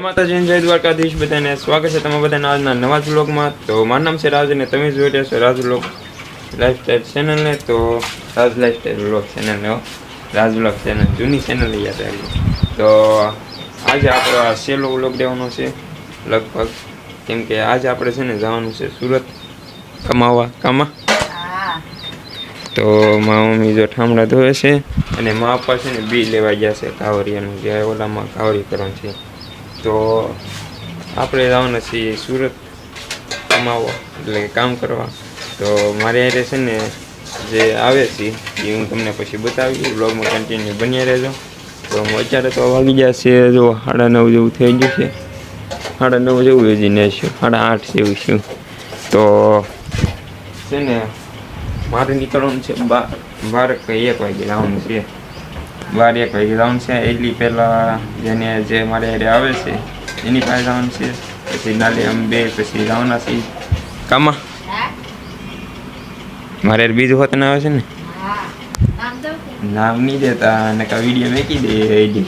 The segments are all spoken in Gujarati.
માતાજી જય દ્વારકાધીશ. બધાને સ્વાગત છે તમે બધાના આજના નવા બ્લોગમાં તો મારું નામ છે રાજ અને તમે જોઈ રહ્યા છો રાજ બ્લોગ લાઈફસ્ટાઈલ ચેનલને. તો રાજ લાઈફસ્ટાઈલ બ્લોગ ચેનલને હો. રાજ બ્લોગ ચેનલ જૂની ચેનલ યાદ આવી તો આજે આપણો આ સેલો બ્લોગ દેવાનો છે. લગભગ કેમ કે આજે આપણે છે ને જવાનું છે સુરત કમાવા કામા. તો મારા મમ્મી જો ઠામડા ધોવે છે અને મા પપ્પા છે ને બી લેવા ગયા છે કાવરિયાનું. જે ઓલામાં કાવરી કરવાનું છે. તો આપણે જવાના છીએ સુરત કમાવો, એટલે કામ કરવા. તો મારે હારે છે ને જે આવે છે, એ હું તમને પછી બતાવી બ્લોગમાં કન્ટિન્યુ બન્યા રહેજો. તો અત્યારે તો વાગી ગયા છે, જો સાડા નવ જેવું થઈ ગયું છે. સાડા નવ જેવું હજી ને છું, સાડા આઠ જેવું છું. તો છે ને, મારે નીકળવાનું છે બાર બાર કે એક વાગે જવાનું છે. બાર એક વાગે જવાનું છે. એટલી પહેલાં જેને જે મારે હારે આવે છે એની પાસે જવાનું છે. પછી નાલે અમે બે પછી જવાના છીએ. કામાં? મારે હારે બીજું હોત આવે છે ને? નામ નહીં દેતા અને કા વીડિયો મેકી દે એડી.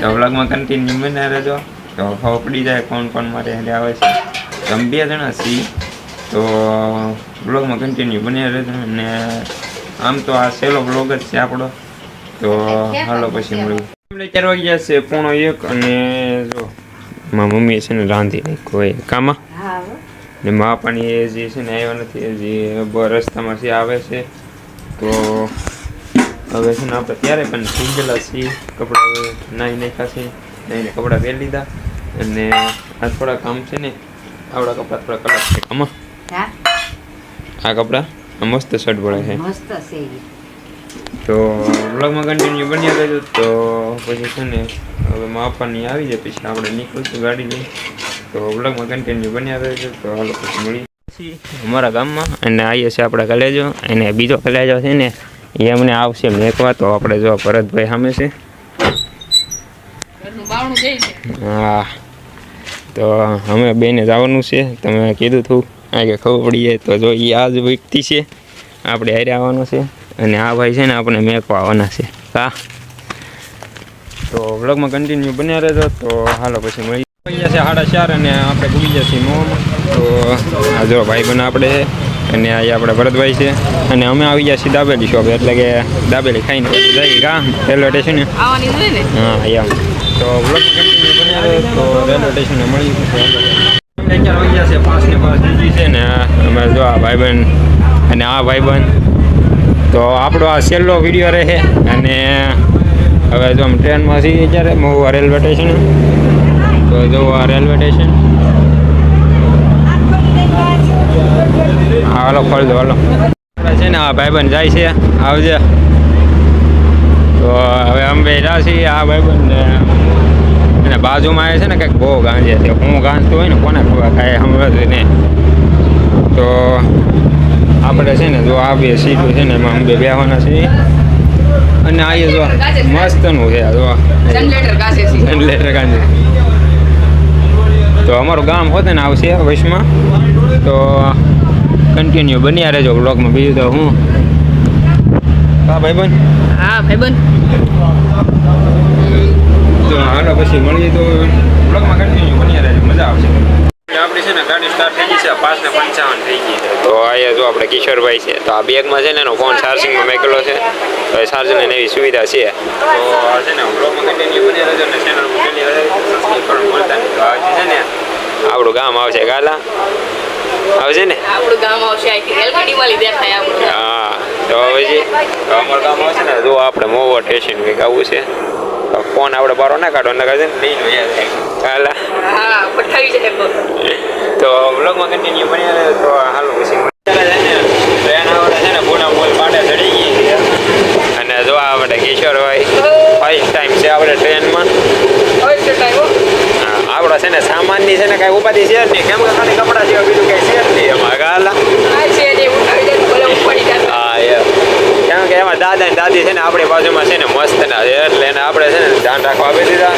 તો વ્લોગમાં કન્ટિન્યુ બના રહેજો. તો પડી જાય કોણ કોણ મારે હારે આવે છે. તમે બે જણા છીએ. તો બ્લોગમાં કન્ટિન્યુ બન્યા રહેજો. અને આમ તો આ સેલો બ્લોગ જ છે આપણો. તો હાલો પછી મળ્યું આપણે ચાર વાગ્યા છે પોણો એક અને જો મારા મમ્મી છે ને રાંધી નાખ્યું હોય કામાં? ને મા પાણી એ જે છે ને આવ્યા નથી હજી બ- રસ્તામાં જે આવે છે. તો હવે છે ને આપણે ત્યારે પણ થઈ છીએ કપડાં નાહી નાખ્યા છે નાહીને કપડાં પહેરી લીધા. અને આ થોડા કામ છે ને આવડા કપડાં થોડા કલર છે. આમાં આ કપડાં આ મસ્ત શર્ટ પડે છે. મસ્ત છે તો બ્લોગમાં કન્ટિન્યુ બન્યા રહેજો તો પછી છે ને હવે મા આવી જાય પછી આપણે નીકળશું ગાડી લઈ તો બ્લોગમાં કન્ટિન્યુ બન્યા રહેજો તો હાલો પછી મળી અમારા ગામમાં અને આવીએ છીએ આપણા કલેજો અને બીજો કલેજો છે ને એ અમને આવશે મેકવા તો આપણે જો ભરતભાઈ સામે છે. હા. તો અમે બેને જવાનું છે. તમે કીધું હતું આગળ ખબર પડી જાય તો જો એ આ જ વ્યક્તિ છે. આપણે હારે આવવાનું છે. અને આ ભાઈ છે ને આપણે મેકવા આવવાના છે. હા તો વ્લોગમાં કન્ટિન્યુ બન્યા રહેજો. તો હાલો પછી મળી થઈ છે સાડા ચાર અને આપણે ભૂલી જશે મોમાં તો આ જો ભાઈ બન આપણે અને આ આપણે ભરતભાઈ છે. અને અમે આવી ગયા છીએ દાબેલી શોપે એટલે કે દાબેલી ખાઈને પછી જઈએ. કા? રેલવે સ્ટેશને હા એમ તો વ્લોગ કન્ટિન્યુ બન્યા રહે તો રેલવે સ્ટેશને મળી અત્યારે વાગ્યા છે પાંચ ને પાંચ છે ને અમે જો આ ભાઈબંધ અને આ ભાઈબંધ તો આપણો આ છેલ્લો વીડિયો રહે. અને હવે જો આમ ટ્રેનમાં છીએ જ્યારે મહુવા રેલવે સ્ટેશન તો જો આ રેલવે સ્ટેશન હા, હાલો ખોલ દો, હાલો. છે ને આ ભાઈબંધ જાય છે. આવજે. તો હવે અમે બેઠા છીએ આ ભાઈબંધ અને બાજુમાં એ છે ને કંઈક બહુ ગાંજે છે. હું ગાંજતો હોય ને કોને ખબર? કાંઈ સમજાતું નહીં. તો આપણે છે ને જો આ બે સીટો છે ને એમાં અમે બેહવાના છીએ. અને આ જો મસ્તનું છે આ જો જનરેટર ગાંજે તો અમારું ગામ હોત ને આવશે વૈશમાં તો કન્ટિન્યુ બન્યા રહેજો બ્લોગમાં બીજું તો હું? હા ભાઈબંધ? હા ભાઈબંધ. તો હાલો પછી મળીએ તો બ્લોગમાં કન્ટિન્યુ બન્યા રહેજો. મજા આવશે. છે ને ગાડી સ્ટાર્ટ થઈ ગઈ છે પાંચ ને પંચાવન થઈ ગઈ છે. તો અહીંયા જો આપણે કિશોરભાઈ છે તો આ બેગમાં છે ને એનો ફોન ચાર્જિંગમાં મેકેલો છે. તો એ ચાર્જરની એવી સુવિધા છે. તો આ છે ને બ્લોગમાં કન્ટિન્યુ બન્યા રહેજો ને ચેનલ મોકલી રહેજો સબસ્ક્રાઈબ કરવાનું ભૂલતા નહીં. તો આજે છે ને આપણું ગામ આવશે ગાલા? આવશે ને? આપણું ગામ આવશે અહીંથી એલકેડી વાળી દેખાય આપણું. હા તો હવે જે અમારું ગામ આવશે ને જો આપણે મોવો સ્ટેશન કંઈક આવું છે. ફોન આપણે બારો ના કાઢો નકર છે તો. વ્લોગમાં કન્ટિન્યુ રહે તો હાલો પછી ટ્રેન આવડે છે ને પૂના પુલ પાટે ચડી ગઈ અને જો આપણે કિશોરભાઈ ફર્સ્ટ ટાઈમ છે આપણે ટ્રેનમાં આપણો છે ને સામાનની છે ને કાંઈ ઉપાધિ છે જ નહીં. કેમ કે ખાલી કપડાં સિવાય બીજું કાંઈ છે જ નહીં એમાં ગાલા આ છે જે ઉઠાવી દે તો ભલે ઉપાડી જાય હા એમ કેમ કે એમાં દાદા ને દાદી છે ને આપણી બાજુમાં છે ને મસ્ત ના છે એટલે એને આપણે છે ને ધ્યાન રાખવા આપી દીધા.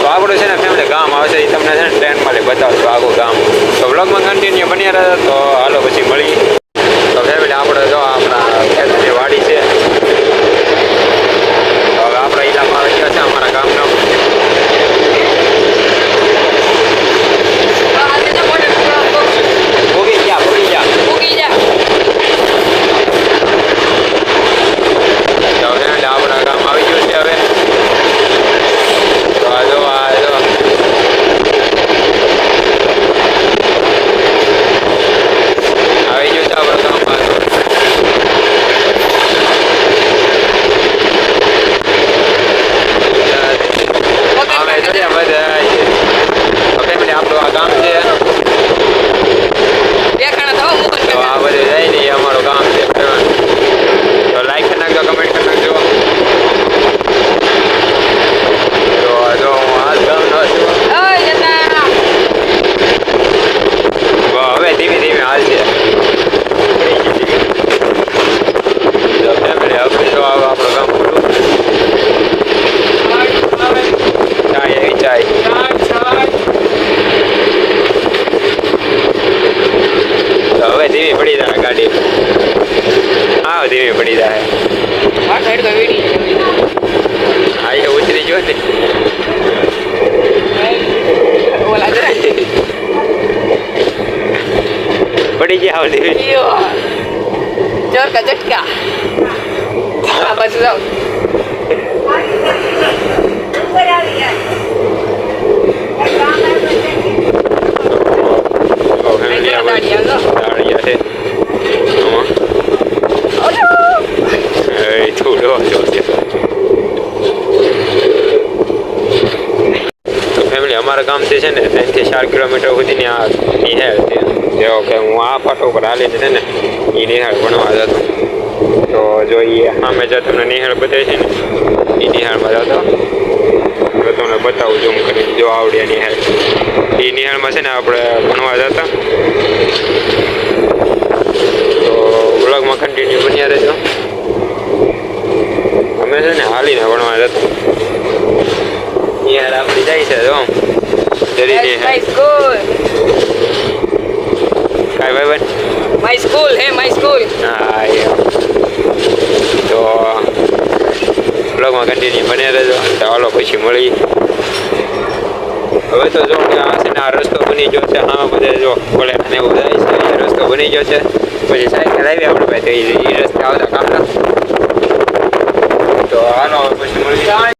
તો આપણું છે ને ફેમિલી ગામ છે, એ તમને છે ને ટ્રેનમાં લઈ બતાવશું આખું ગામ. તો વ્લોગમાં કન્ટિન્યુ બન્યા રહ્યા તો હાલો પછી મળી તો ફેમિલી આપણે જો આપણા ખેતરની વાડી છે તો હવે આપણા ઇલાકા આવી ગયા છે અમારા ગામનો થઈ ગયા જોર કા ઝટકા. આ બાજુ જાઓ. અમારા ગામથી છે ને ત્રણથી ચાર કિલોમીટર સુધીની આ નિહાળ છે. જેવો કે હું આ પાટો ઉપર હાલીને છે ને એ નિહાળ ભણવા જતો. તો જો એ સામે જે તમને નિહાળ બતાવે છે ને એ નિહાળમાં જતો. તો તમને બતાવું ઝૂમ કરીને જો આવડે નિહાળ. એ નિહાળમાં છે ને આપણે ભણવા જતા. તો બ્લોગમાં કન્ટિન્યુ બન્યા રહેજો. અમે છે ને હાલીને ભણવા જતા. નિહાળ આપણી જાય છે, જો. નિહાળ કાંઈ ભાઈ my school hey my school હા તો બ્લોગમાં કન્ટિન્યુ બને રહેજો તો હાલો પછી મળી. હવે તો જો કે આ છે ને આ રસ્તો બની ગયો છે હા બધે જો બોલે ને એવું જાય છે એ રસ્તો બની ગયો છે. પછી સાયકલ આવી આપણે ભાઈ તો એ- રસ્તે આવતા કામના. તો આનો પછી મળી.